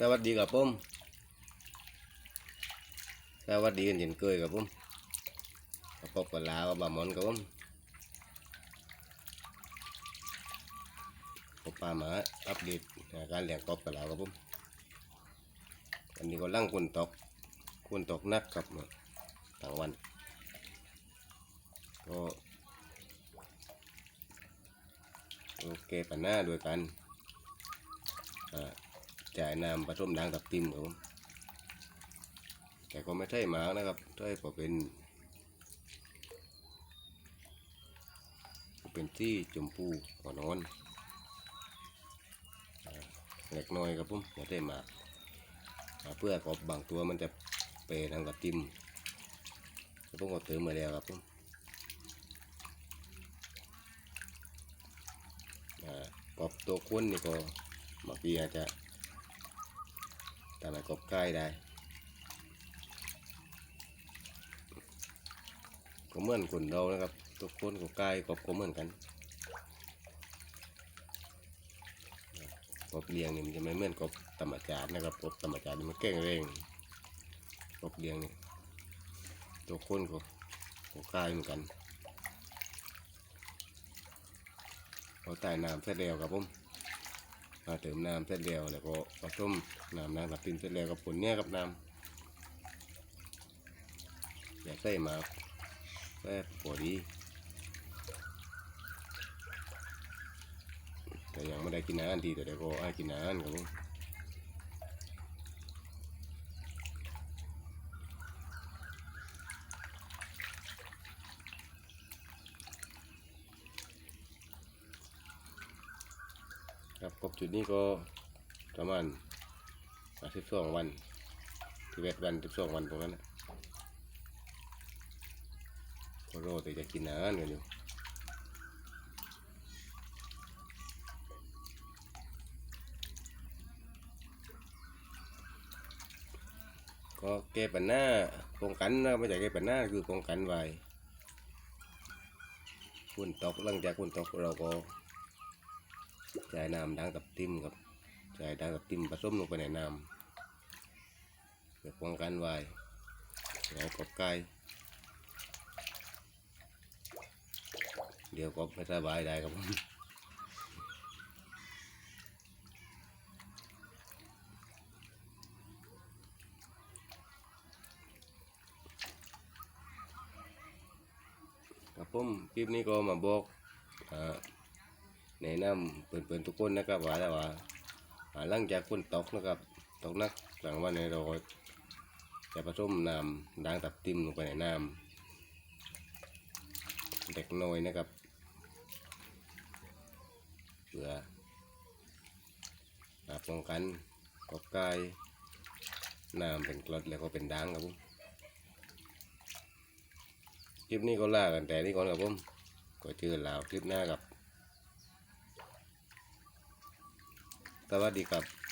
สวัสดีครับผมสวัสดีกันเห็นเคยครับผมกับปอบกับลาวกับบะหมอนครับผมผมพามาอัปเดตการเลี้ยงกบกับลาวครับผมวันนี้ก็ลั่งคนตกคนตกนักครับทั้งวันก็โอเคปัญหาด้วยกันอ่า จ่ายน้ำผสมด่างกับติมครับผมแต่ก็ไม่ใช่หมากนะครับใช่ก็เป็น เป็นที่ชมพูหัวนอนอ่าเล็กน้อยครับผมไม่ใช่หมากเพื่อกอบบางตัวมันจะเปรทางกับติมแล้วผมก็เติมมาแล้วครับผมอ่ากบตัวคุ้นนี่ก็บางทีอาจจะ ทำให้กบใกล้ได้ก็เหมือนคนเรานะครับ ทุกคนก็ใกล้กบก็เหมือนกันกบเลี้ยงนี่มันจะไม่เหมือนกบธรรมชาตินะครับกบธรรมชาติมันเก่งเร่งกบเลี้ยงนี่ตัวคนก็ก็ใกล้เหมือนกันเราใต้น้ำเสร็จแล้วครับผม มาเติมน้ำเสร็จแล้วแล้วก็ผสมน้ำน้ำกับตินเสร็จแล้วกับผลเนี่ยกับน้ำอย่าใส่มาแค่พอดีแต่ยังไม่ได้กินน้ำดีแต่เดี๋ยวก็ให้กินน้ำครับผม ครับครบจุดนี้ก็ประมาณสิบสองวันที่เวทวันสิบสองวันตรงนั้นนะก็รอแต่จะกินอาหารกันอยู่ก็แก้ปัญหาป้องกันนะไม่ใช่แก้ปัญหาคือป้องกันไว้ฝุ่นตกหลังจากฝุ่นตกเราก็ ใช้น้ำดังกับติมครับใช้ดังกับติมผสมลงไปในน้ำเพื่อป้องกันไว้แล้วกบไก่เดี๋ยวกบไม่สบายได้ครับผมครับผมคลิปนี้ก็มาบอกอ่า แนะนำเพื่อนๆทุกคนนะครับว่าแล้วว่าหลังจากฝนตกนะครับตกนักหลังวันนี้เราจะผสมน้ำด่างตับติมลงไปในน้ำเด็กน้อยนะครับเพื่อป้องกันกบกายน้ำเป็นกรดแล้วก็เป็นด่างครับผมคลิปนี้ก็ลากันแต่นี้ก่อนครับผมก็เจอลาวคลิปหน้าครับ สวัสดีครับ